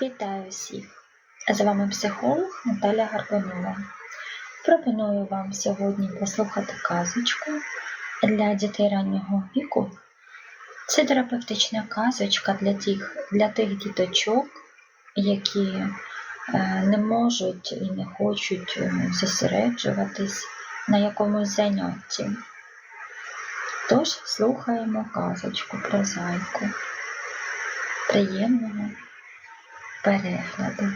Вітаю всіх! З вами психолог Наталя Гарбанова. Пропоную вам сьогодні послухати казочку для дітей раннього віку. Це терапевтична казочка для тих, для тих діточок, які е, не можуть і не хочуть е, зосереджуватись на якомусь занятті. Тож слухаємо казочку про зайку. Приємного перегляду.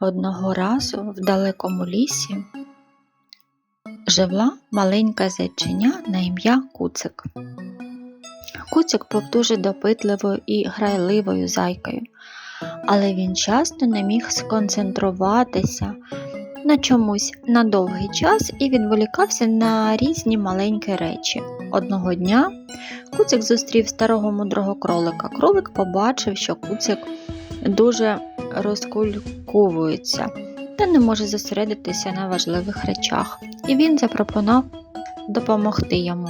Одного разу в далекому лісі жила маленька зайчиня на ім'я Куцик. Куцик був дуже допитливою і грайливою зайкою, але він часто не міг сконцентруватися на чомусь на довгий час і відволікався на різні маленькі речі. Одного дня Куцик зустрів старого мудрого кролика. Кролик побачив, що Куцик дуже розкульковується та не може зосередитися на важливих речах, і він запропонував допомогти йому.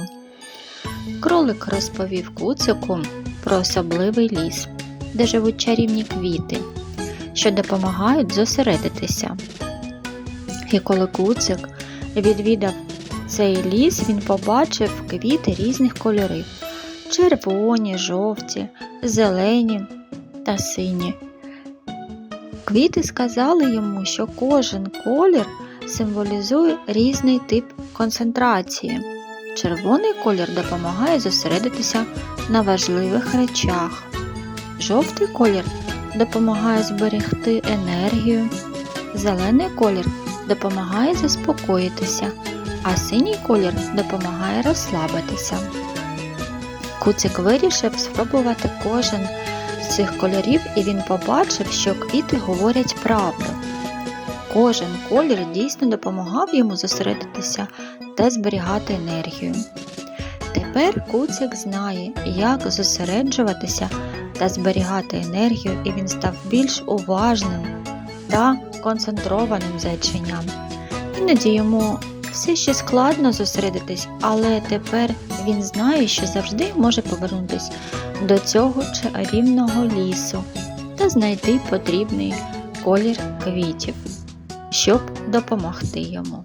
Кролик розповів Куцику про особливий ліс, де живуть чарівні квіти, що допомагають зосередитися. І коли Куцик відвідав цей ліс, він побачив квіти різних кольорів червоні, жовті, зелені та сині. Квіти сказали йому, що кожен колір символізує різний тип концентрації. Червоний колір допомагає зосередитися на важливих речах. Жовтий колір допомагає зберегти енергію. Зелений колір допомагає заспокоїтися, а синій колір допомагає розслабитися. Куцик вирішив спробувати кожен з цих кольорів, і він побачив, що квіти говорять правду. Кожен колір дійсно допомагав йому зосередитися та зберігати енергію. Тепер Куцик знає, як зосереджуватися та зберігати енергію, і він став більш уважним та концентрованим зайченням. Іноді йому все ще складно зосередитись, але тепер він знає, що завжди може повернутися до цього чарівного лісу та знайти потрібний колір квітів, щоб допомогти йому.